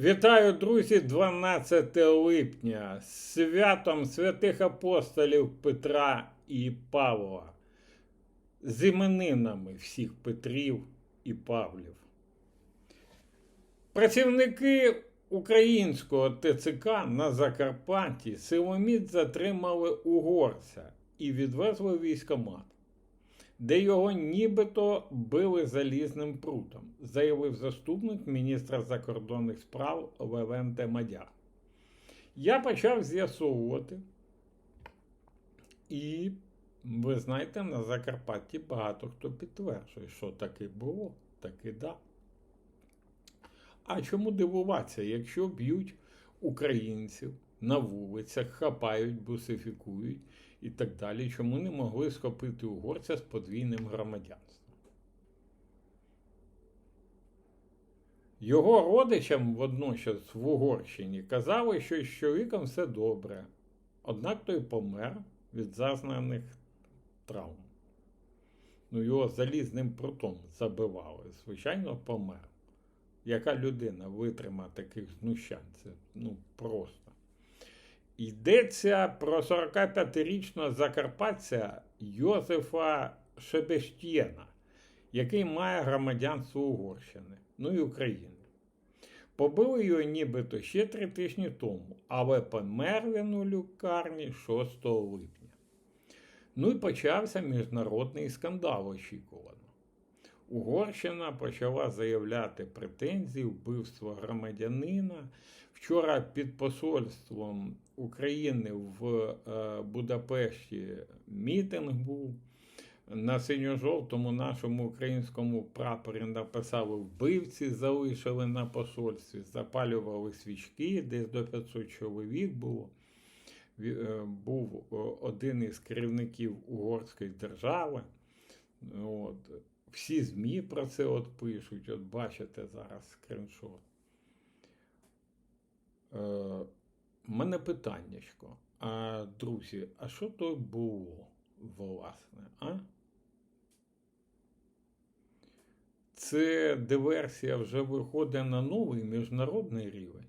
Вітаю, друзі, 12 липня. Святом святих апостолів Петра і Павла, з іменинами всіх Петрів і Павлів. Працівники українського ТЦК на Закарпатті силоміць затримали угорця і відвезли військомат, де його нібито били залізним прутом, заявив заступник міністра закордонних справ Левенте Мадяр. Я почав з'ясовувати, і ви знаєте, на Закарпатті багато хто підтверджує, що таки було, таки да. А чому дивуватися, якщо б'ють українців на вулицях, хапають, бусифікують і так далі, чому не могли схопити угорця з подвійним громадянством? Його родичам водночас в Угорщині казали, що з чоловіком все добре, однак той помер від зазнаних травм. Ну, його залізним прутом забивали, звичайно, помер. Яка людина витрима таких знущань? Це ну просто. Йдеться про 45-річного закарпатця Йозефа Шебештєна, який має громадянство Угорщини, ну і України. Побили його нібито ще три тижні тому, але помер він у лікарні 6 липня. Ну і почався міжнародний скандал очікувано. Угорщина почала заявляти претензії вбивства громадянина. Вчора під посольством України в е, Будапешті мітинг був. На синьо-жовтому нашому українському прапорі написали вбивці, залишили на посольстві, запалювали свічки, десь до 500 чоловік було. Е, Був один із керівників угорської держави. От. Всі ЗМІ про це от пишуть, от бачите зараз скріншот. Е, мене питаннячко. А, друзі, а що то було, власне, а? Це диверсія вже виходить на новий міжнародний рівень.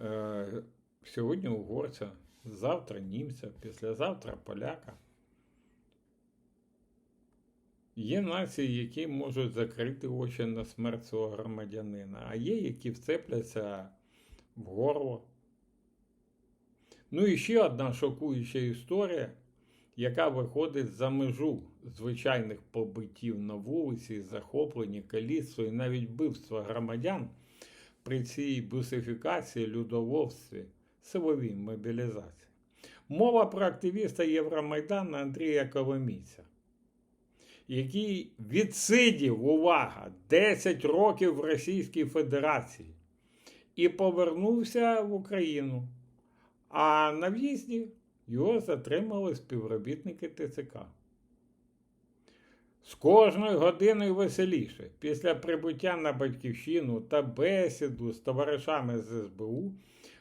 Е, сьогодні угорця, завтра німця, післязавтра поляка. Є нації, які можуть закрити очі на смерть свого громадянина, а є, які вцепляться в горло. Ну і ще одна шокуюча історія, яка виходить за межу звичайних побиттів на вулиці, захоплення, каліцтво і навіть вбивства громадян при цій бусифікації, людоловстві, силовій мобілізації. Мова про активіста Євромайдану Андрія Коломійця який відсидів, увага, 10 років в Російській Федерації і повернувся в Україну. А на в'їзді його затримали співробітники ТЦК. З кожною годиною веселіше, після прибуття на батьківщину та бесіду з товаришами з СБУ,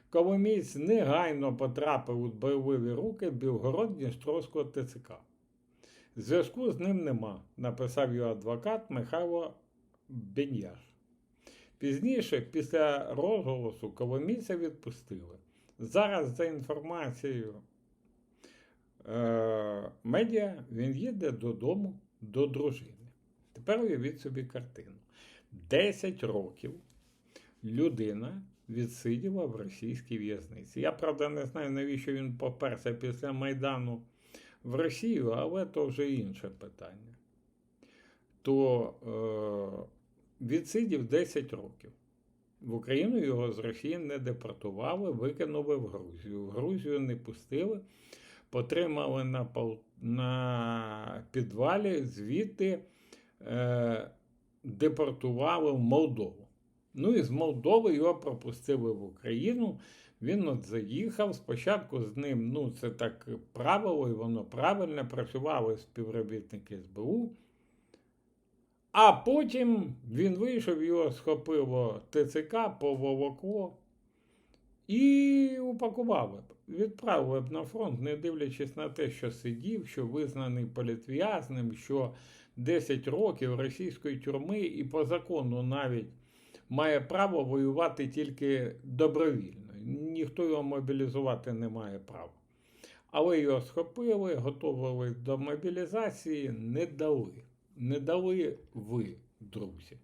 Коломієць негайно потрапив у бойові руки Білгород-Дністровського ТЦК. Зв'язку з ним нема, написав його адвокат Михайло Беньяш. Пізніше, після розголосу, Коломійця відпустили. Зараз, за інформацією е- медіа, він їде додому до дружини. Тепер уявіть собі картину. 10 років людина відсиділа в російській в'язниці. Я, правда, не знаю, навіщо він поперся після Майдану в Росію, але то вже інше питання. То е, відсидів 10 років. В Україну його з Росії не депортували, викинули в Грузію. В Грузію не пустили, потримали на, на підвалі, звідти е, депортували в Молдову. Ну і з Молдови його пропустили в Україну. Він от заїхав. Спочатку з ним, ну, це так правило, і воно правильно працювали співробітники СБУ. А потім він вийшов, його схопило ТЦК, поволокло і упакували. Відправили б на фронт, не дивлячись на те, що сидів, що визнаний політв'язним, що 10 років російської тюрми і по закону навіть має право воювати тільки добровільно. Ніхто його мобілізувати не має права. Але його схопили, готували до мобілізації, не дали. Не дали ви, друзі.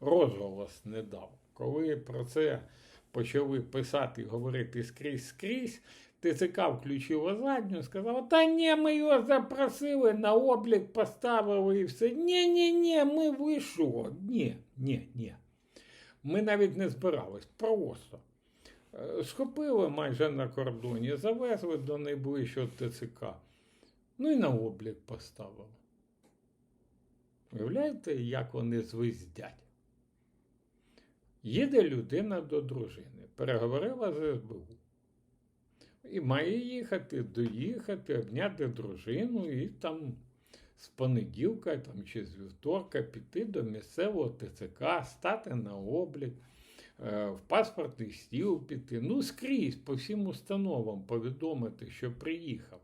Розголос не дав. Коли про це почали писати і говорити скрізь скрізь, ТЦК включило задню, сказала, та ні, ми його запросили, на облік поставили і все. Ні, ні, ні, ми вийшло. Ні, ні, ні. Ми навіть не збирались. Просто. Е, Схопили майже на кордоні, завезли до найближчого ТЦК. Ну і на облік поставили. Уявляєте, як вони звиздять? Їде людина до дружини, переговорила з СБУ. І має їхати, доїхати, обняти дружину і там з понеділка там, чи з вівторка піти до місцевого ТЦК, стати на облік, е, в паспортний стіл піти. Ну, скрізь по всім установам повідомити, що приїхав.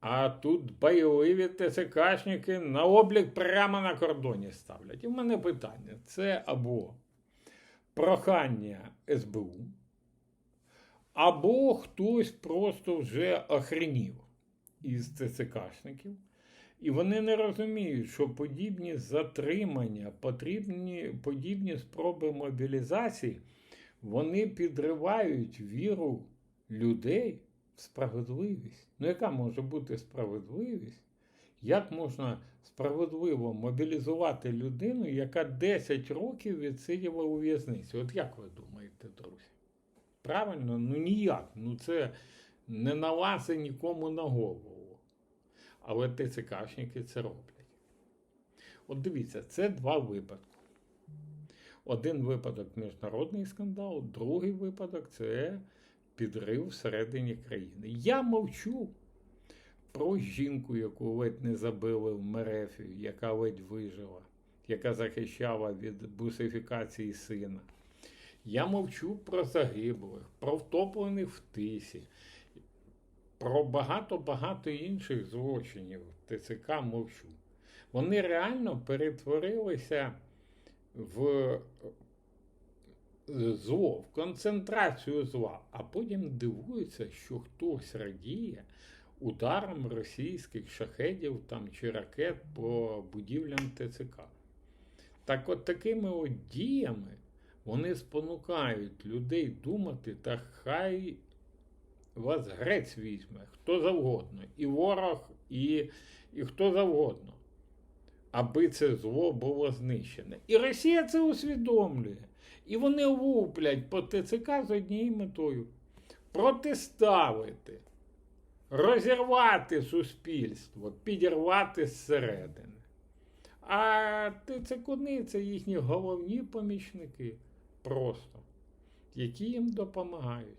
А тут бойові ТЦКшники на облік прямо на кордоні ставлять. І в мене питання: це або прохання СБУ, або хтось просто вже охренів із ТЦКшників. І вони не розуміють, що подібні затримання, потрібні, подібні спроби мобілізації, вони підривають віру людей в справедливість. Ну, яка може бути справедливість? Як можна справедливо мобілізувати людину, яка 10 років відсиділа у в'язниці? От як ви думаєте, друзі? Правильно? Ну ніяк. Ну це не налазить нікому на голову. Але ТЦКшники це роблять. От дивіться, це два випадки. Один випадок міжнародний скандал, другий випадок це підрив всередині країни. Я мовчу про жінку, яку ледь не забили в Мерефі, яка ледь вижила, яка захищала від бусифікації сина. Я мовчу про загиблих, про втоплених в тисі, про багато-багато інших злочинів ТЦК мовчу. Вони реально перетворилися в зло, в концентрацію зла, а потім дивуються, що хтось радіє ударом російських шахедів там, чи ракет по будівлям ТЦК. Так от такими от діями вони спонукають людей думати, та хай вас грець візьме, хто завгодно, і ворог, і, і хто завгодно, аби це зло було знищене. І Росія це усвідомлює. І вони луплять по ТЦК з однією метою протиставити, розірвати суспільство, підірвати зсередини. А ТЦКуни це їхні головні помічники просто, які їм допомагають.